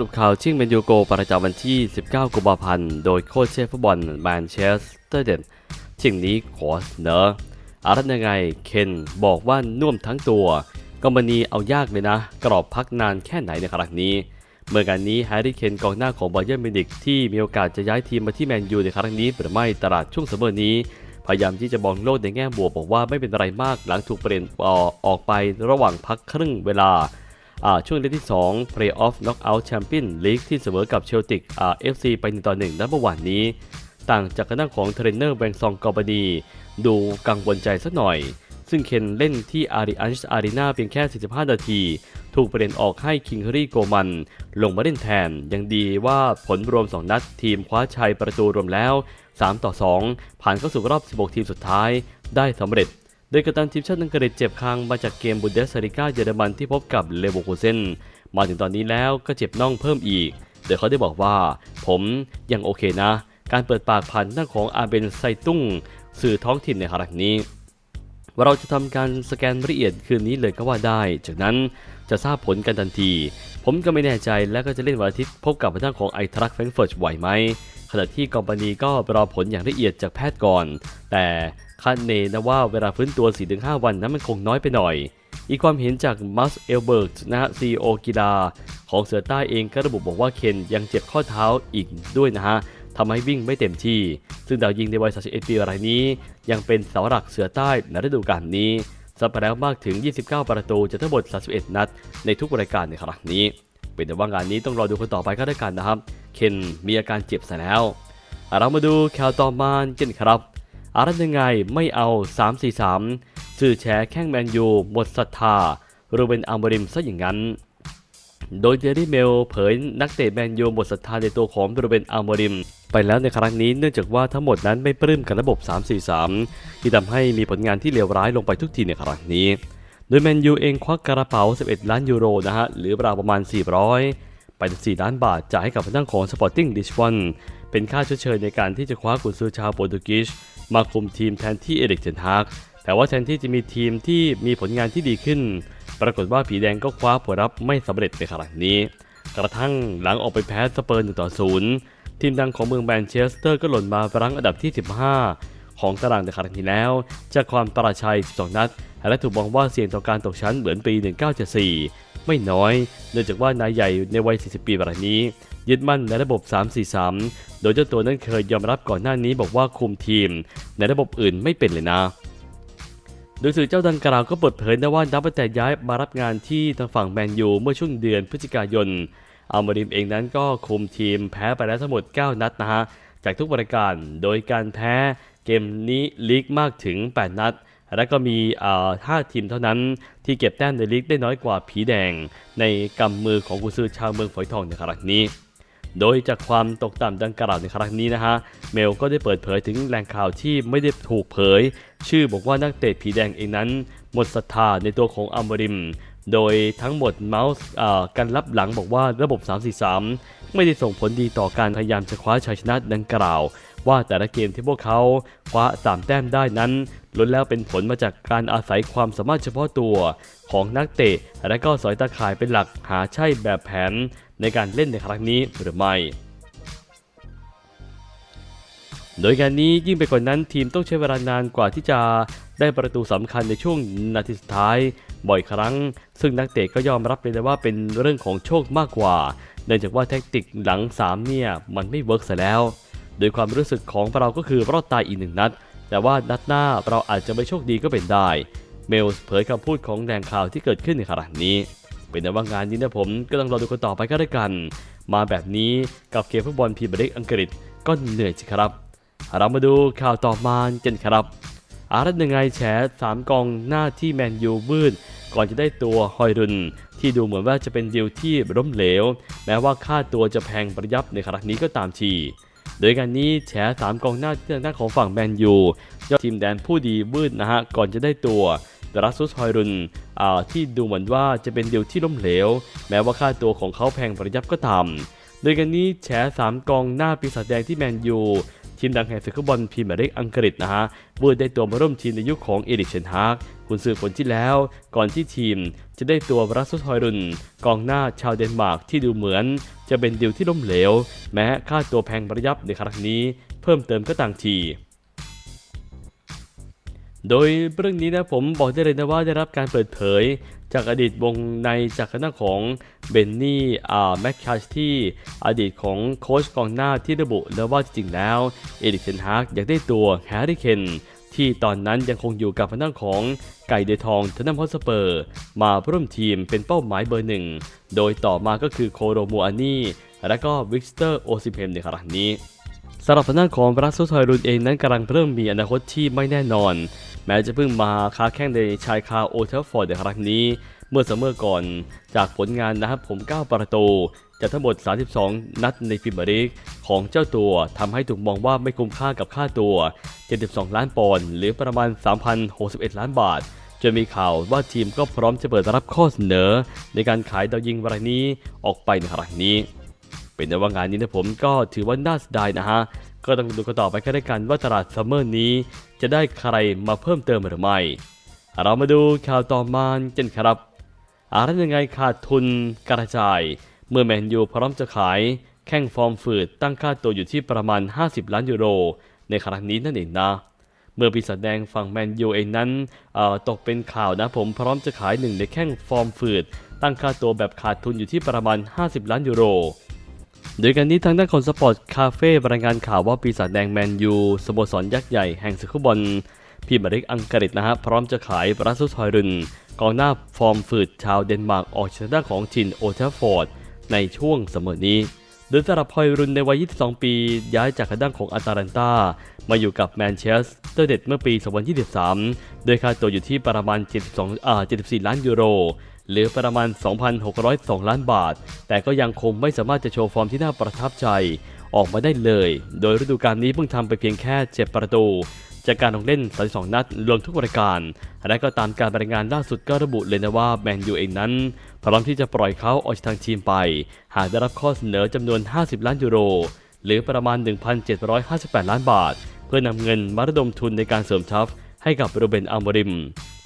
รุปข่าวชิงเมนยูโกประจำวันที่ 19 กุมภาพันธ์ โดยโค้ชเชฟฟุตบอลแมนเชสเตอร์เดนชิงนี้ขอเสนออารัตยังไง เคนบอกว่าน่วมทั้งตัวกอมบานีเอายากเลยนะ กรอบพักนานแค่ไหนในครั้งนี้ เมื่อการนี้แฮร์รี่เคนกองหน้าของบาเยิร์มินิกที่มีโอกาสจะย้ายทีมมาที่แมนยูในครั้งนี้หรือไม่ตลาดช่วงซัมเมอร์นี้ พยายามที่จะมองโลกในแง่บวกบอกว่าไม่เป็นไรมากหลังถูกเปลี่ยนออกออกไประหว่างพักครึ่งเวลา ช่วงเดือนที่2 Play-off Knockout Champion League ที่เสมอกับเชลติกอ่า FC ไป1ต่อ1นัดเมื่อวานนี้ ต่างจากการนั่งของเทรนเนอร์แบงซองกอบานีดูกังวลใจสักหน่อย ซึ่งเคนเล่นที่อาริอันช์อารีนาเพียงแค่ 45 นาที ถูกเปลี่ยนออกให้คิงฮรี่โกมัน ลงมาเล่นแทน ยังดีว่าผลรวม 2 นัดทีมคว้าชัยประตูรวมแล้ว 3 ต่อ 2 ผ่านเข้าสู่รอบ 16 ทีมสุดท้ายได้สำเร็จ ดยกัปตันทีมชาติอังกฤษเจ็บคางมาจากเกมบุนเดสลิก้าเยอรมันที่พบกับเลโวคูเซนมาถึงตอนนี้แล้วก็เจ็บน่องเพิ่มอีก โดยเขาได้บอกว่า ผมยังโอเคนะ การเปิดปากผ่านหน้าของอาเบนไซตุ้งสื่อท้องถิ่นในครั้งนี้ว่าเราจะทำการสแกนละเอียดคืนนี้เลยก็ว่าได้ จากนั้นจะทราบผลกันทันที ผมก็ไม่แน่ใจและก็จะเล่นวันอาทิตย์พบกับทางของไอทรัคแฟรงเฟิร์ตไหวไหม ขณะที่กอมปานีก็รอผลอย่างละเอียดจากแพทย์ก่อน แต่คาดเนนะว่าเวลาฟื้นตัว 4-5 วันนั้นมันคงน้อยไปหน่อย อีกความเห็นจากมัสเอลเบิร์กนะฮะซีโอกีฬาของเสือใต้เองก็ระบุบอกว่าเคนยังเจ็บข้อเท้าอีกด้วยนะฮะทำให้วิ่งไม่เต็มที่ ซึ่งดาวยิงในวัย 31 ปีรายนี้ ยังเป็นเสาหลักเสือใต้ในฤดูกาลนี้ซับไปแล้วมากถึง 29 ประตูจากทั้งหมด 31 นัด ในทุกรายการในครั้งนี้ เป็นแต่ว่างานนี้ต้องรอดูคนต่อไปก็ได้กันนะครับ เคนมีอาการเจ็บซะแล้ว เรามาดูข่าวต่อมากันครับอารันยังไงไม่เอา 3-4-3 สื่อแฉแข้งแมนยูหมดศรัทธารูเบนอัลมริมซะอย่างนั้น โดยเจอรี่เมลเผยนักเตะแมนยูหมดศรัทธาในตัวของรูเบนอัลมริม ไปแล้วในครั้งนี้เนื่องจากว่าทั้งหมดนั้นไม่ปลื้มกับระบบ 3-4-3 ที่ทำให้มีผลงานที่เลวร้ายลงไปทุกทีในครั้งนี้ โดยแมนยูเองควักกระเป๋า 11 ล้านยูโรนะฮะหรือราวประมาณ 400 ไปถึง4ล้านบาทจ่ายให้กับทางของ Sporting Lisbon เป็นค่าชดเชยในการที่จะคว้ากุนซือชาวโปรตุเกสมาคุมทีมแทนที่เอริกเทนฮากแต่ว่าแทนที่จะมีทีมที่มีผลงานที่ดีขึ้น ปรากฏว่าผีแดงก็คว้าผลลัพธ์ไม่สำเร็จในครั้งนี้ กระทั่งหลังออกไปแพ้สเปอร์1ต่อ0ทีมดังของเมืองแมนเชสเตอร์ก็หล่นมารั้งอันดับที่ 15 ของตารางในครั้งที่แล้ว จากความประชัย 12 นัด และถูกมองว่าเสี่ยงต่อการตกชั้นเหมือนปี 1974 ไม่น้อย เนื่องจากว่านายใหญ่ในวัย 40 ปีแบบนี้ ยึดมั่นในระบบ 3-4-3 โดยเจ้าตัวนั้นเคยยอมรับก่อนหน้านี้บอกว่าคุมทีม ในระบบอื่นไม่เป็นเลยนะโดยสื่อเจ้าดังกล่าวก็เปิดเผยนะว่านับตั้งแต่ย้ายมารับงานที่ทางฝั่งแมนยูเมื่อช่วงเดือนพฤศจิกายนอัลมาริมเองนั้นก็คุมทีมแพ้ไปแล้วทั้งหมด 9 นัดนะฮะ จากทุกบริการ โดยการแพ้ เกมนี้ลีกมากถึง 8 นัด และก็มีอ่าห้าทีมเท่านั้นที่เก็บแต้มในลีกได้น้อยกว่าผีแดง ในกำมือของกุซือชาวเมืองฝอยทองในครั้งนี้ โดยจากความตกต่ำดังกล่าวในครั้งนี้นะฮะ เมลก็ได้เปิดเผยถึงแหล่งข่าวที่ไม่ได้ถูกเผย ชื่อบอกว่านักเตะผีแดงเองนั้น หมดศรัทธาในตัวของอัมบริม โดยทั้งหมดเมาส์อ่ากันรับหลังบอกว่าระบบ 343 ไม่ได้ส่งผลดีต่อการพยายามจะคว้าชัยชนะดังกล่าว ว่าแต่ละเกมที่พวกเขาคว้าสามแต้มได้นั้นล้นแล้วเป็นผลมาจากการอาศัยความสามารถเฉพาะตัวของนักเตะ และก็สอยตาข่ายเป็นหลักหาใช่แบบแผนในการเล่นในครั้งนี้หรือไม่โดยการนี้ยิ่งไปกว่านั้นทีมต้องใช้เวลานานกว่าที่จะได้ประตูสำคัญในช่วงนาทีสุดท้าย บ่อยครั้ง ซึ่งนักเตะก็ยอมรับเลยว่าเป็นเรื่องของโชคมากกว่า เนื่องจากว่าแท็กติกหลัง 3 เนี่ย มันไม่เวิร์กซะแล้ว โดยความรู้สึกของเราก็คือรอดตายอีกหนึ่งนัด แต่ว่านัดหน้าเราอาจจะไม่โชคดีก็เป็นได้ เมลส์เผยคำพูดของแหล่งข่าวที่เกิดขึ้นในขณะนี้ เป็นแต่ว่างานนี้นะผมก็ต้องรอดูกันต่อไปก็ได้กัน มาแบบนี้กับเกมฟุตบอลพรีเมียร์ลีกอังกฤษก็เหนื่อยสิครับ เรามาดูข่าวต่อมากันครับ อารัตยังไงแฉสามกองหน้าที่แมนยูวืดก่อนจะได้ตัวฮอยรุน ที่ดูเหมือนว่าจะเป็นดีลที่ล้มเหลว แม้ว่าค่าตัวจะแพงประยับในครั้งนี้ก็ตามที โดยการนี้แฉสามกองหน้าที่ทางด้านของฝั่งแมนยูยอดทีมแดนผู้ดีวืดนะฮะก่อนจะได้ตัวดรัสซุสฮอยรุนอ่าที่ดูเหมือนว่าจะเป็นเดีลที่ล้มเหลว แม้ว่าค่าตัวของเขาแพงประยับก็ตามโดยกันนี้แฉสามกองหน้าปีศาจแดงที่แมนยู ทีมดังแห่งศึกฟุตบอลพรีเมียร์ลีกอังกฤษนะฮะเมื่อได้ตัวมาร่วมทีมในยุคของเอริกเชนฮากคุณซื้อผลที่แล้ว ก่อนที่ทีมจะได้ตัวรัสซอยรุน กองหน้าชาวเดนมาร์กที่ดูเหมือน จะเป็นดิวที่ล้มเหลว แม้ค่าตัวแพงประยับในครั้งนี้ เพิ่มเติมก็ต่างทีโดยเรื่องนี้นะผมบอกได้เลยนะว่าได้รับการเปิดเผย จากอดีตวงในจากคณะของเบนนี่อ่าแมคคาชที่อดีตของโค้ชกองหน้าที่ระบุแล้วว่าจริงๆแล้วเอริกเซนฮากอยากได้ตัวแฮร์รี่เคนที่ตอนนั้นยังคงอยู่กับคณะของไก่เดทองทนัมฮอสเปอร์ มาร่วมทีมเป็นเป้าหมายเบอร์หนึ่ง โดยต่อมาก็คือโคโรมูอานีและก็วิกสเตอร์โอซิเพมในครั้งนี้ สำหรับทางด้านของบรัสซุสฮอยรุนเองนั้นกำลังเริ่มมีอนาคตที่ไม่แน่นอน แม้จะเพิ่งมาค้าแข่งในชายคาโอเทลฟอร์ดในครั้งนี้ เมื่อเสมอก่อน จากผลงานนะครับผม 9 ประตูจากทั้งหมด 32 นัดในพรีเมียร์ลีกของเจ้าตัวทำให้ถูกมองว่าไม่คุ้มค่ากับค่าตัว 72 ล้านปอนด์หรือประมาณ 3,061 ล้านบาทจนมีข่าวว่าทีมก็พร้อมจะเปิดรับข้อเสนอ ในการขายดาวยิงรายนี้ออกไปในครั้งนี้ เป็นแต่ว่างานนี้นะผมก็ถือว่าน่าเสียดายนะฮะ ก็ต้องดูกันต่อไปแค่ได้กันว่าตลาดซัมเมอร์นี้ จะได้ใครมาเพิ่มเติมหรือไม่ เรามาดูข่าวต่อมากันครับอะไรยังไงขาดทุนกระจาย เมื่อแมนยูพร้อมจะขาย แข้งฟอร์มฝืดตั้งค่าตัวอยู่ที่ประมาณ 50 ล้านยูโร ในครั้งนี้นั่นเองนะเมื่อปีศาจแดงฝั่งแมนยูเองนั้นตกเป็นข่าวนะผมพร้อมจะขายหนึ่งในแข้งฟอร์มฝืด ตั้งค่าตัวแบบขาดทุนอยู่ที่ประมาณ 50 ล้านยูโร โดยการนี้ทางด้านของสปอร์ตคาเฟ่รายงานข่าวว่าปีศาจแดงแมนยูสโมสรยักษ์ใหญ่แห่งศึกฟุบอลพรีเมียร์ลีกอังกฤษนะฮะพร้อมจะขายบรัสซุสฮอยรุนกองหน้าฟอร์มฝืดชาวเดนมาร์กออกจากด้าของทินโอเทฟอร์ดในช่วงเสมอนี้ โดยสำหรับฮอยรุนในวัย 22 ปี ย้ายจากด้านของอาตาลันตามาอยู่กับแมนเชสเตอร์เด็ดเมื่อปี 2023 โดยค่าตัวอยู่ที่ประมาณ 72 อ่า 74 ล้านยูโร หรือประมาณ 2,602 ล้านบาท แต่ก็ยังคงไม่สามารถจะโชว์ฟอร์มที่น่าประทับใจ ออกมาได้เลย โดยฤดูกาลนี้เพิ่งทำไปเพียงแค่ 7 ประตู จากการลงเล่น 32 นัดรวมทุกรายการ และก็ตามการรายงานล่าสุดก็ระบุเลยนะว่าแมนยูเองนั้น พร้อมที่จะปล่อยเขาออกจากทางทีมไป หากได้รับข้อเสนอจำนวน 50 ล้านยูโร หรือประมาณ 1,758 ล้านบาท เพื่อนำเงินมาระดมทุนในการเสริมทัพให้กับโรเบนอัลโมริม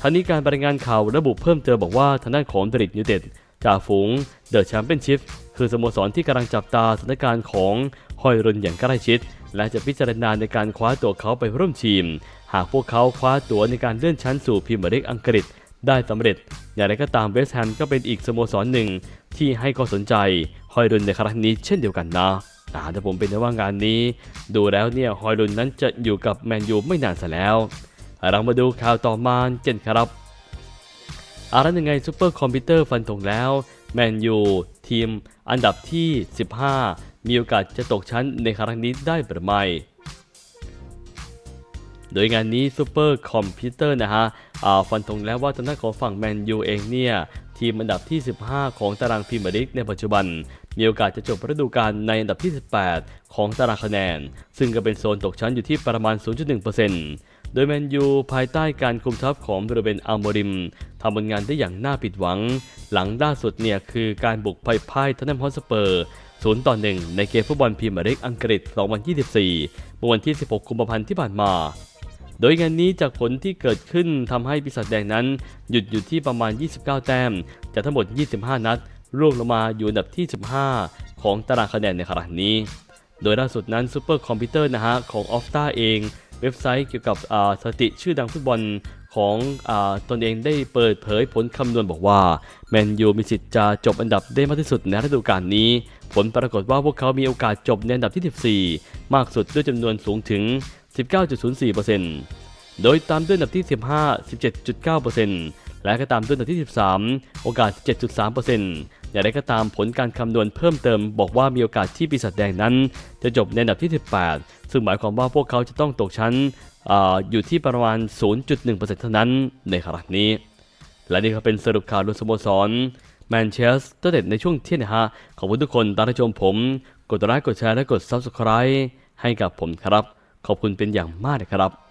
ทั้งนี้การรายงานข่าวระบุเพิ่มเติมบอกว่าทางด้านของเดริดยูเต็ดจ่าฝูงเดอะแชมเปี้ยนชิพคือสโมสรที่กำลังจับตาสถานการณ์ของฮอยรุนอย่างใกล้ชิด และจะพิจารณาในการคว้าตัวเขาไปร่วมทีม หากพวกเขาคว้าตัวในการเลื่อนชั้นสู่พรีเมียร์ลีกอังกฤษได้สำเร็จ อย่างไรก็ตามเวสต์แฮมก็เป็นอีกสโมสรหนึ่งที่ให้ความสนใจฮอยรุนในครั้งนี้เช่นเดียวกันนะแต่ผมเป็นแต่ว่างานนี้ ดูแล้วเนี่ยฮอยรุนนั้นจะอยู่กับแมนยูไม่นานซะแล้ว เรามาดูข่าวต่อมาเจนครับอะไรยังไงซูเปอร์คอมพิวเตอร์ฟันธงแล้วแมนยูทีมอันดับที่ 15 มีโอกาสจะตกชั้นในครั้งนี้ได้หรือไม่ โดยงานนี้ซูเปอร์คอมพิวเตอร์นะฮะอาฟันธงแล้วว่าทางด้านของฝั่งแมนยูเองเนี่ยทีมอันดับที่ 15 ของตารางพรีเมียร์ลีกในปัจจุบัน มีโอกาสจะจบฤดูกาลในอันดับที่ 18 ของตารางคะแนน ซึ่งก็เป็นโซนตกชั้นอยู่ที่ประมาณ 0.1% โดยแมนยูภายใต้การคุมทัพของโรเบนอัลโมริมทำผลงานได้อย่างน่าผิดหวัง หลังล่าสุดเนี่ยคือการบุกไปพ่ายทันแนมฮอสเปอร์0ต่อ1ในเกมฟุตบอลพรีเมียร์ลีกอังกฤษ 2024เมื่อวันที่ 16 กุมภาพันธ์ที่ผ่านมา โดยงานนี้จากผลที่เกิดขึ้นทำให้ปีศาจแดงนั้น หยุดอยู่ที่ประมาณ 29 แต้ม จากทั้งหมด 25 นัดร่วงลงมาอยู่อันดับที่ 15 ของตารางคะแนนในครั้งนี้ โดยล่าสุดนั้นซูเปอร์คอมพิวเตอร์นะฮะของออฟตาเอง เว็บไซต์เกี่ยวกับสถิติชื่อดังฟุตบอลของอตนเองได้เปิดเผยผลคำนวณบอกว่า แมนยูมีสิทธิ์จะจบอันดับได้มากที่สุดในฤดูกาลนี้ ผลปรากฏว่าพวกเขามีโอกาสจบในอันดับที่ 14 มากสุดด้วยจำนวนสูงถึง 19.04%โดยตามด้วยอันดับที่ 15 17.9%และก็ตามด้วยอันดับที่ 13 โอกาส 7.3% อย่างไรก็ตามผลการคำนวณเพิ่มเติมบอกว่ามีโอกาสที่ปีศาจแดงนั้น จะจบในอันดับที่ 18 ซึ่งหมายความว่าพวกเขาจะต้องตกชั้นออยู่ที่ประมาณ 0.1%เท่านั้นในครั้งนี้ และนี่ก็เป็นสรุปข่าวรวมสโมสรแมนเชสเตอร์เด็ดในช่วงเที่ยงนะฮะ ขอบคุณทุกคนตามรับชมผม กดไลค์กดแชร์และกด Subscribe ให้กับผมครับ ขอบคุณเป็นอย่างมากนะครับ